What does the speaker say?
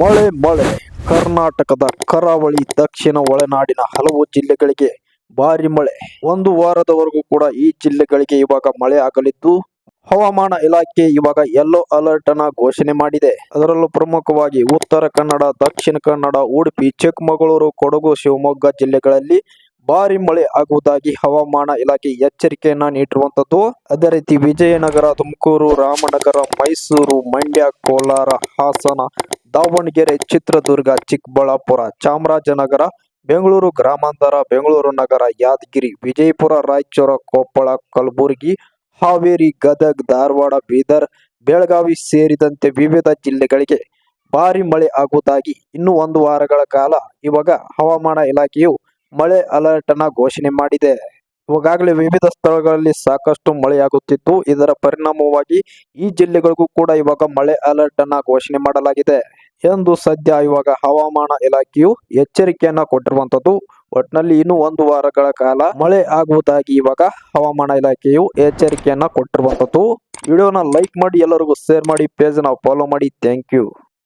ಮಳೆ ಮಳೆ. ಕರ್ನಾಟಕದ ಕರಾವಳಿ, ದಕ್ಷಿಣ ಒಳನಾಡಿನ ಹಲವು ಜಿಲ್ಲೆಗಳಿಗೆ ಭಾರಿ ಮಳೆ. ಒಂದು ವಾರದವರೆಗೂ ಕೂಡ ಈ ಜಿಲ್ಲೆಗಳಿಗೆ ಇವಾಗ ಮಳೆ ಆಗಲಿದ್ದು, ಹವಾಮಾನ ಇಲಾಖೆ ಇವಾಗ ಯೆಲ್ಲೋ ಅಲರ್ಟ್ ಅನ್ನ ಘೋಷಣೆ ಮಾಡಿದೆ. ಅದರಲ್ಲೂ ಪ್ರಮುಖವಾಗಿ ಉತ್ತರ ಕನ್ನಡ, ದಕ್ಷಿಣ ಕನ್ನಡ, ಉಡುಪಿ, ಚಿಕ್ಕಮಗಳೂರು, ಕೊಡಗು, ಶಿವಮೊಗ್ಗ ಜಿಲ್ಲೆಗಳಲ್ಲಿ ಭಾರಿ ಮಳೆ ಆಗುವುದಾಗಿ ಹವಾಮಾನ ಇಲಾಖೆ ಎಚ್ಚರಿಕೆಯನ್ನ ನೀಡಿರುವಂತದ್ದು. ಅದೇ ರೀತಿ ವಿಜಯನಗರ, ತುಮಕೂರು, ರಾಮನಗರ, ಮೈಸೂರು, ಮಂಡ್ಯ, ಕೋಲಾರ, ಹಾಸನ ದಾವಣಗೆರೆ, ಚಿತ್ರದುರ್ಗ, ಚಿಕ್ಕಬಳ್ಳಾಪುರ, ಚಾಮರಾಜನಗರ, ಬೆಂಗಳೂರು ಗ್ರಾಮಾಂತರ, ಬೆಂಗಳೂರು ನಗರ, ಯಾದಗಿರಿ, ವಿಜಯಪುರ, ರಾಯಚೂರು, ಕೊಪ್ಪಳ, ಕಲಬುರಗಿ, ಹಾವೇರಿ, ಗದಗ್, ಧಾರವಾಡ, ಬೀದರ್, ಬೆಳಗಾವಿ ಸೇರಿದಂತೆ ವಿವಿಧ ಜಿಲ್ಲೆಗಳಿಗೆ ಭಾರಿ ಮಳೆ ಆಗುವುದಾಗಿ ಇನ್ನು ಒಂದು ವಾರಗಳ ಕಾಲ ಇವಾಗ ಹವಾಮಾನ ಇಲಾಖೆಯು ಮಳೆ ಅಲರ್ಟ್ ಅನ್ನ ಘೋಷಣೆ ಮಾಡಿದೆ. ಇವಾಗಲೇ ವಿವಿಧ ಸ್ಥಳಗಳಲ್ಲಿ ಸಾಕಷ್ಟು ಮಳೆಯಾಗುತ್ತಿದ್ದು, ಇದರ ಪರಿಣಾಮವಾಗಿ ಈ ಜಿಲ್ಲೆಗಳಿಗೂ ಕೂಡ ಇವಾಗ ಮಳೆ ಅಲರ್ಟ್ ಅನ್ನ ಘೋಷಣೆ ಮಾಡಲಾಗಿದೆ. ಎಂದು ಸದ್ಯ ಇವಾಗ ಹವಾಮಾನ ಇಲಾಖೆಯು ಎಚ್ಚರಿಕೆಯನ್ನ ಕೊಟ್ಟಿರುವಂತದ್ದು ಒಟ್ನಲ್ಲಿ ಇನ್ನು ಒಂದು ವಾರಗಳ ಕಾಲ ಮಳೆ ಆಗುವುದಾಗಿ ಇವಾಗ ಹವಾಮಾನ ಇಲಾಖೆಯು ಎಚ್ಚರಿಕೆಯನ್ನ ಕೊಟ್ಟಿರುವಂತದ್ದು ವಿಡಿಯೋನ ಲೈಕ್ ಮಾಡಿ, ಎಲ್ಲರಿಗೂ ಶೇರ್ ಮಾಡಿ ಪೇಜ್ನ ಫಾಲೋ ಮಾಡಿ. Thank you